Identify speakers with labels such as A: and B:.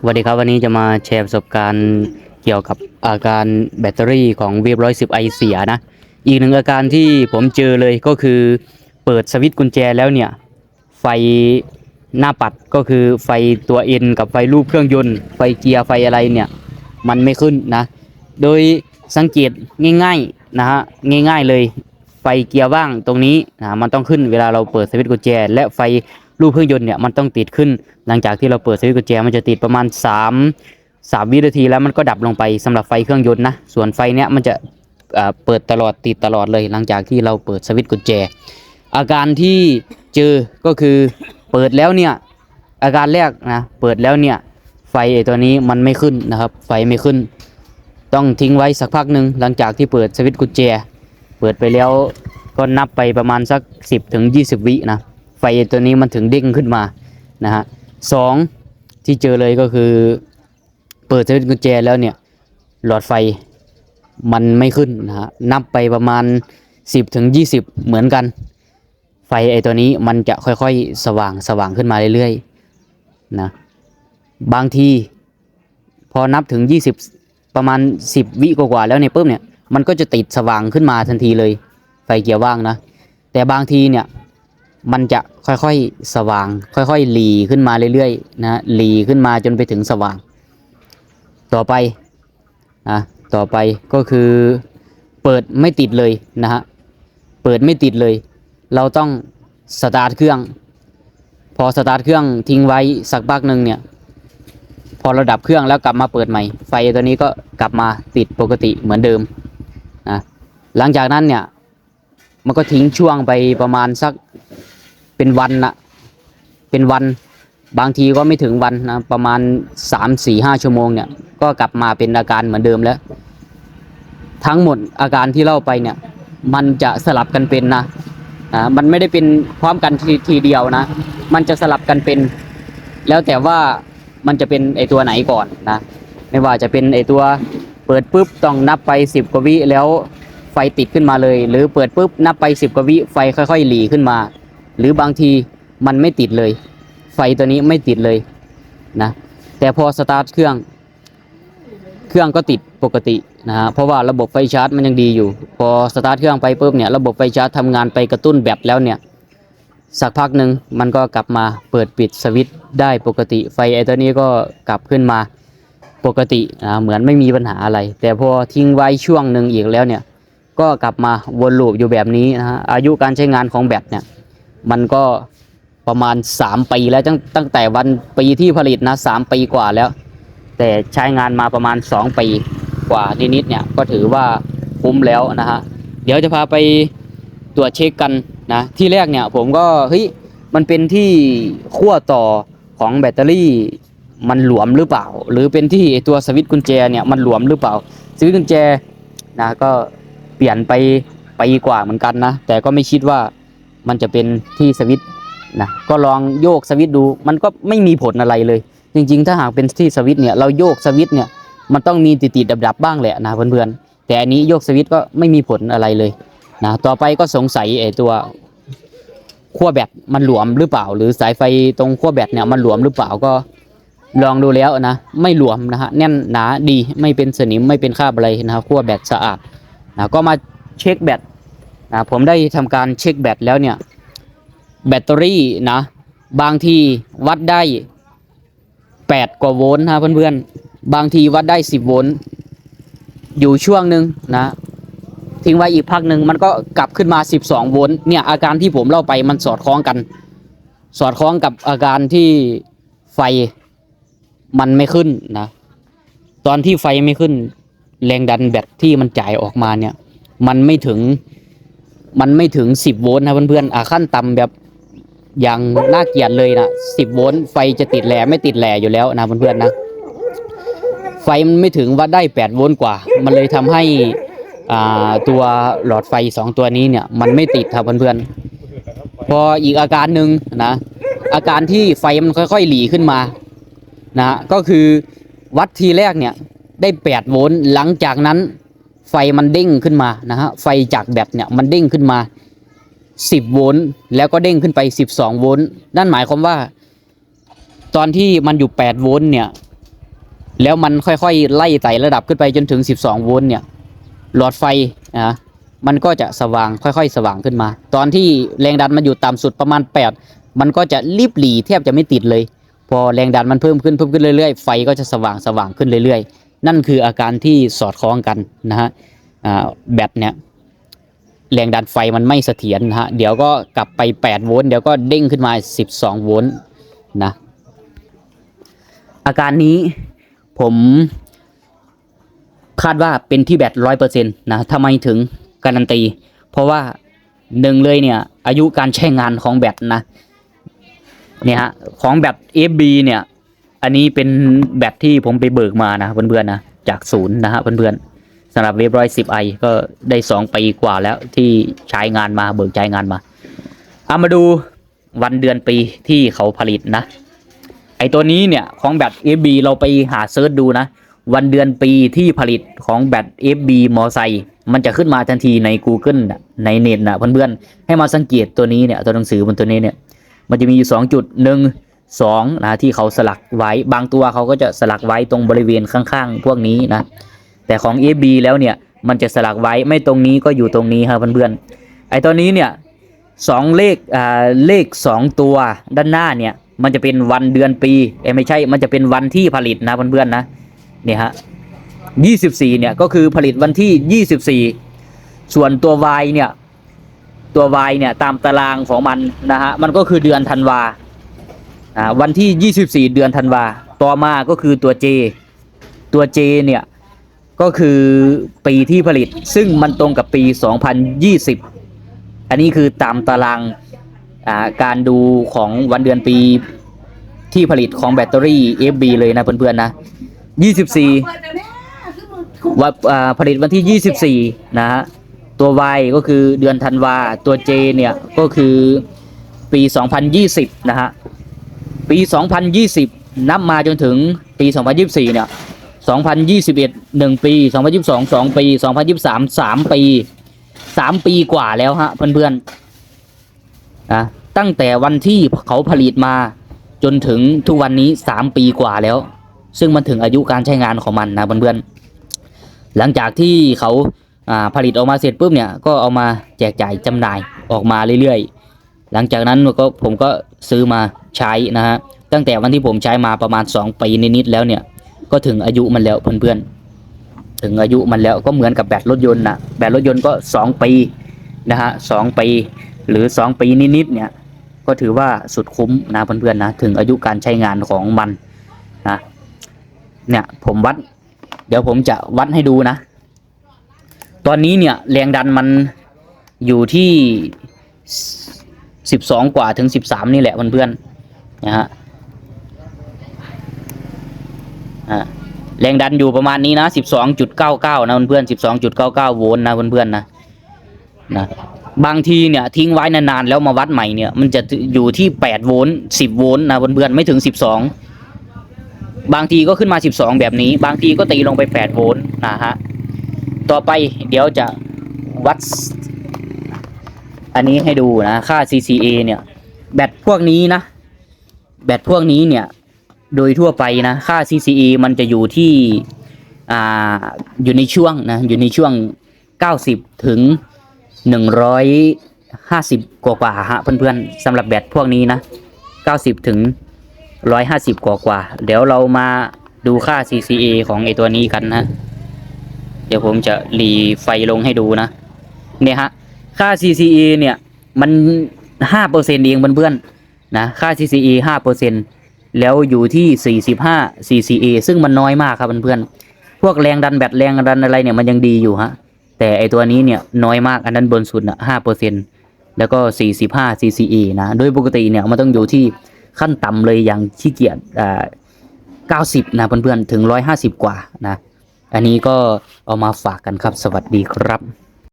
A: สวัสดีครับวันนี้จะมาแชร์ประสบการณ์เกี่ยวกับอาการแบตเตอรี่ของเวฟร้อยสิบไอเสียนะ อีกหนึ่งอาการที่ผมเจอเลยก็คือเปิดสวิตช์กุญแจแล้วเนี่ย ไฟหน้าปัดก็คือไฟตัวเอ็นกับไฟรูปเครื่องยนต์ ไฟเกียร์ไฟอะไรเนี่ย มันไม่ขึ้นนะ โดยสังเกตง่ายๆนะฮะง่ายๆเลยไฟเกียร์ว่างตรงนี้นะมันต้องขึ้นเวลาเราเปิดสวิตช์กุญแจ และไฟ รูปเครื่องยนต์เนี่ยมันต้องติดขึ้น หลังจากที่เราเปิดสวิตช์กุญแจมันจะติดประมาณ 3 3 วินาทีแล้วมันก็ดับลงไปสำหรับไฟเครื่องยนต์นะส่วนไฟเนี้ยมันจะเปิดตลอดติดตลอดเลย หลังจากที่เราเปิดสวิตช์กุญแจ อาการที่เจอก็คือเปิดแล้วเนี่ยอาการแรกนะเปิดแล้วเนี่ยไฟไอตัวนี้มันไม่ขึ้นนะครับ ไฟไม่ขึ้น ต้องทิ้งไว้สักพักหนึ่งหลังจากที่เปิดสวิตช์กุญแจ เปิดไปแล้วก็นับไปประมาณสัก 10ถึง20 วินะ ฟตัวนี้มันถึงเด้งขึ้นมานะฮะสองที่เจอเลยก็คือ เปิดสวิตช์กุญแจแล้วเนี่ย หลอดไฟมันไม่ขึ้นนะฮะนับไปประมาณ 10ถึง20 เหมือนกัน ไฟไอตัวนี้มันจะค่อยๆ สว่างสว่างขึ้นมาเรื่อยๆนะบางที พอนับถึง 20 ประมาณ 10 วิกว่าๆแล้วเนี่ยปุ๊บเนี่ยมันก็จะติดสว่างขึ้นมาทันทีเลย ไฟเกียร์ว่างนะ แต่บางทีเนี่ยมันจะ ค่อยๆสว่าง ค่อยๆหลีขึ้นมาเรื่อยๆนะหลีขึ้นมาจนไปถึงสว่าง ต่อไปนะต่อไปก็คือเปิดไม่ติดเลยนะฮะเปิดไม่ติดเลย เราต้องสตาร์ทเครื่อง พอสตาร์ทเครื่องทิ้งไว้สักพักหนึ่งเนี่ยพอเราดับเครื่องแล้วกลับมาเปิดใหม่ ไฟตัวนี้ก็กลับมาติดปกติเหมือนเดิมนะหลังจากนั้นเนี่ยมันก็ทิ้งช่วงไปประมาณสัก เป็นวันนะเป็นวันบางทีก็ไม่ถึงวันนะประมาณสามสี่ห้าชั่วโมงเนี่ยก็กลับมาเป็นอาการเหมือนเดิมแล้ว ทั้งหมดอาการที่เล่าไปเนี่ยมันจะสลับกันเป็นนะอ่ามันไม่ได้เป็นพร้อมกันทีทีเดียวนะ มันจะสลับกันเป็น แล้วแต่ว่ามันจะเป็นไอตัวไหนก่อนนะ ไม่ว่าจะเป็นไอตัวเปิดปุ๊บต้องนับไปสิบกว่าวิแล้วไฟติดขึ้นมาเลย หรือเปิดปุ๊บนับไปสิบกว่าวิไฟค่อย ๆ หลีขึ้นมา หรือบางทีมันไม่ติดเลย ไฟตัวนี้ไม่ติดเลยนะแต่พอสตาร์ทเครื่องเครื่องก็ติดปกตินะฮะเพราะว่าระบบไฟชาร์จมันยังดีอยู่ พอสตาร์ทเครื่องไปปุ๊บเนี่ยระบบไฟชาร์จทำงานไปกระตุ้นแบตแล้วเนี่ยสักพักหนึ่งมันก็กลับมาเปิดปิดสวิตช์ได้ปกติไฟไอตัวนี้ก็กลับขึ้นมาปกตินะเหมือนไม่มีปัญหาอะไร แต่พอทิ้งไว้ช่วงหนึ่งอีกแล้วเนี่ยก็กลับมาวนลูปอยู่แบบนี้นะฮะอายุการใช้งานของแบตเนี่ย มันก็ประมาณ 3 ปีแล้วตั้งตั้งแต่วันปีที่ผลิตนะ3ปีกว่าแล้ว แต่ใช้งานมาประมาณ 2 ปีกว่านิดๆเนี่ยก็ถือว่าคุ้มแล้วนะฮะเดี๋ยวจะพาไปตรวจเช็คกันนะที่แรกเนี่ยผมก็เฮ้ยมันเป็นที่ขั้วต่อของแบตเตอรี่มันหลวมหรือเปล่า หรือเป็นที่ตัวสวิตช์กุญแจเนี่ยมันหลวมหรือเปล่า สวิตช์กุญแจนะก็เปลี่ยนไปปีกว่าเหมือนกันนะ แต่ก็ไม่คิดว่า มันจะเป็นที่สวิต์นะก็ลองโยกสวิตดู มันก็ไม่มีผลอะไรเลย จริงๆ ถ้าหากเป็นที่สวิต์เนี่ยเราโยกสวิตเนี่ยมันต้องมีติดๆดับๆบ้างแหละนะเพื่อนๆแต่อันนี้โยกสวิตก็ไม่มีผลอะไรเลยนะต่อไปก็สงสัยไอ้ตัวขั้วแบตมันหลวมหรือเปล่า หรือสายไฟตรงขั้วแบตเนี่ยมันหลวมหรือเปล่าก็ลองดูแล้วนะไม่หลวมนะฮะแน่นหนาดีไม่เป็นสนิมไม่เป็นคราบอะไรนะครับขั้วแบตสะอาดนะก็มาเช็คแบต นะผมได้ทำการเช็คแบตแล้วเนี่ย แบตเตอรี่นะ บางทีวัดได้แปดกว่าโวลต์นะเพื่อนๆ บางทีวัดได้สิบโวลต์อยู่ช่วงหนึ่งนะ ทิ้งไว้อีกพักหนึ่งมันก็กลับขึ้นมา 12 โวลต์เนี่ยอาการที่ผมเล่าไปมันสอดคล้องกัน สอดคล้องกับอาการที่ไฟมันไม่ขึ้นนะ ตอนที่ไฟไม่ขึ้น แรงดันแบตที่มันจ่ายออกมาเนี่ย มันไม่ถึง มันไม่ถึง 10 โวลต์นะเพื่อนๆอะขั้นต่ำแบบอย่างน่าเกลียดเลยนะสิบโวลต์ไฟจะติดแหล่ไม่ติดแหล่อยู่แล้วนะเพื่อนๆนะ ไฟมันไม่ถึงวัดได้แปดโวลต์กว่า มันเลยทำให้อ่าตัวหลอดไฟสองตัวนี้เนี่ยมันไม่ติดครับเพื่อนๆ พออีกอาการหนึ่งนะอาการที่ไฟมันค่อย ๆ หลีขึ้นมานะฮะก็คือวัดทีแรกเนี่ยได้แปดโวลต์หลังจากนั้น ไฟมันเด้งขึ้นมานะฮะไฟจากแบตเนี่ยมันเด้งขึ้นมา 10 โวลต์แล้วก็เด้งขึ้นไป 12 โวลต์นั่นหมายความว่า ตอนที่มันอยู่ 8 โวลต์เนี่ยแล้วมันค่อยๆ ไล่ไต่ระดับขึ้นไปจนถึง 12 โวลต์เนี่ยหลอดไฟนะมันก็จะสว่างค่อย ๆ สว่างขึ้นมา ตอนที่แรงดันมันอยู่ต่ำสุดประมาณ 8 มันก็จะรีบหลีแทบจะไม่ติดเลย พอแรงดันมันเพิ่มขึ้นเพิ่มขึ้นเรื่อยๆ ไฟก็จะสว่างสว่างขึ้นเรื่อยๆ นั่นคืออาการที่สอดคล้องกันนะฮะแบตเนี่ยแรงดันไฟมันไม่เสถียรนะฮะเดี๋ยวก็กลับไป 8 โวลต์เดี๋ยวก็เด้งขึ้นมา 12 โวลต์นะอาการนี้ผมคาดว่าเป็นที่แบตร้อยเปอร์เซ็นต์นะทำไมถึงการันตี เพราะว่าหนึ่งเลยเนี่ย อายุการใช้งานของแบตนะเนี่ยฮะของแบต FB เนี่ย อันนี้เป็นแบตที่ผมไปเบิกมานะเพื่อนๆนะจากศูนย์นะฮะเพื่อนๆสำหรับเวฟร้อยสิบไอก็ได้สองปีกว่าแล้วที่ใช้งานมาเบิกใช้งานมาเอามาดูวันเดือนปีที่เขาผลิตนะ ไอตัวนี้เนี่ยของแบต FB เราไปหาเซิร์ชดูนะ วันเดือนปีที่ผลิตของแบต FB มอไซค์มันจะขึ้นมาทันทีใน Google ในเน็ตนะเพื่อนๆให้มาสังเกตตัวนี้เนี่ยตัวหนังสือบนตัวนี้เนี่ยมันจะมีอยู่สองจุดหนึ่ง สองนะที่เขาสลักไว้บางตัวเขาก็จะสลักไว้ตรงบริเวณข้างๆ พวกนี้นะ แต่ของ FB แล้วเนี่ยมันจะสลักไว้ไม่ตรงนี้ก็อยู่ตรงนี้ครับเพื่อนๆไอตัวนี้เนี่ยสองเลขอ่าเลขสองตัวด้านหน้าเนี่ยมันจะเป็นวันเดือนปีเอ้ไม่ใช่มันจะเป็นวันที่ผลิตนะเพื่อนๆนะเนี่ยฮะยี่สิบสี่เนี่ยก็คือผลิตวันที่ยี่สิบสี่ส่วนตัว Y เนี่ยตัว Y เนี่ยตามตารางของมันนะฮะมันก็คือเดือนธันวา วันที่ยี่สิบสี่เดือนธันวา ต่อมาก็คือตัว J ตัว J เนี่ย ก็คือปีที่ผลิต ซึ่งมันตรงกับปี 2020 อันนี้คือตามตารางอ่าการดูของวันเดือนปีที่ผลิตของแบตเตอรี่ FB เลยนะเพื่อนๆนะ 24ว่าผลิตวันที่ 24 นะฮะ ตัว Y ก็คือเดือนธันวา ตัว J เนี่ย ก็คือปี 2020 นะฮะ ปี 2020 นับมาจนถึงปี 2024 เนี่ย 2021 1 ปี 2022 2 ปี 2023 3 ปี 3 ปีกว่าแล้วฮะเพื่อนๆนะตั้งแต่วันที่เขาผลิตมาจนถึงทุกวันนี้ 3 ปีกว่าแล้ว ซึ่งมันถึงอายุการใช้งานของมันนะเพื่อนๆหลังจากที่เขาอ่าผลิตออกมาเสร็จปุ๊บเนี่ยก็เอามาแจกจ่ายจำหน่ายออกมาเรื่อยๆ หลังจากนั้นก็ผมก็ซื้อมาใช้นะฮะตั้งแต่วันที่ผมใช้มาประมาณ 2 ปีนิดๆแล้วเนี่ยก็ถึงอายุมันแล้วเพื่อนๆถึงอายุมันแล้วก็เหมือนกับแบตรถยนต์นะแบตรถยนต์ก็ 2 ปีนะฮะสองปีหรือ 2 ปีนิดๆเนี่ยก็ถือว่าสุดคุ้มนะเพื่อนๆนะถึงอายุการใช้งานของมันนะเนี่ยผมวัด เดี๋ยวผมจะวัดให้ดูนะ ตอนนี้เนี่ยแรงดันมันอยู่ที่ สิบสองกว่าถึงสิบสามนี่แหละเพื่อนๆนะฮะแรงดันอยู่ประมาณนี้นะสิบสองจุดเก้าเก้านะเพื่อนๆสิบสองจุดเก้าเก้าโวลต์นะเพื่อนๆนะนะบางทีเนี่ยทิ้งไว้นานๆแล้วมาวัดใหม่เนี่ยมันจะอยู่ที่แปดโวลต์สิบโวลต์นะเพื่อนๆไม่ถึงสิบสองบางทีก็ขึ้นมาสิบสองแบบนี้ บางทีก็ตีลงไปแปดโวลต์นะฮะ ต่อไปเดี๋ยวจะวัด อันนี้ให้ดูนะ ค่า CCA เนี่ย แบตพวกนี้นะ แบตพวกนี้เนี่ย โดยทั่วไปนะ ค่า CCA มันจะอยู่ที่ อ่า อยู่ในช่วงนะ อยู่ในช่วง 90 ถึง 150 กว่ากว่าฮะเพื่อนๆสำหรับแบตพวกนี้นะ 90 ถึง 150 กว่ากว่า เดี๋ยวเรามาดูค่า CCA ของไอตัวนี้กันนะ เดี๋ยวผมจะรีไฟลงให้ดูนะ เนี่ยฮะ ค่า CCA เนี่ยมันห้าเปอร์เซ็นต์เองเพื่อนๆนะค่า CCA ห้าเปอร์เซ็นต์แล้วอยู่ที่สี่สิบห้า CCA ซึ่งมันน้อยมากครับเพื่อนๆพวกแรงดันแบตแรงดันอะไรเนี่ยมันยังดีอยู่ฮะแต่ไอตัวนี้เนี่ยน้อยมากอันนั้นบนสุดนะห้าเปอร์เซ็นต์แล้วก็สี่สิบห้า CCA นะโดยปกติเนี่ยมันต้องอยู่ที่ขั้นต่ำเลยอย่างขี้เกียจอ่าเก้าสิบนะเพื่อนๆถึงร้อยห้าสิบกว่านะอันนี้ก็เอามาฝากกันครับสวัสดีครับ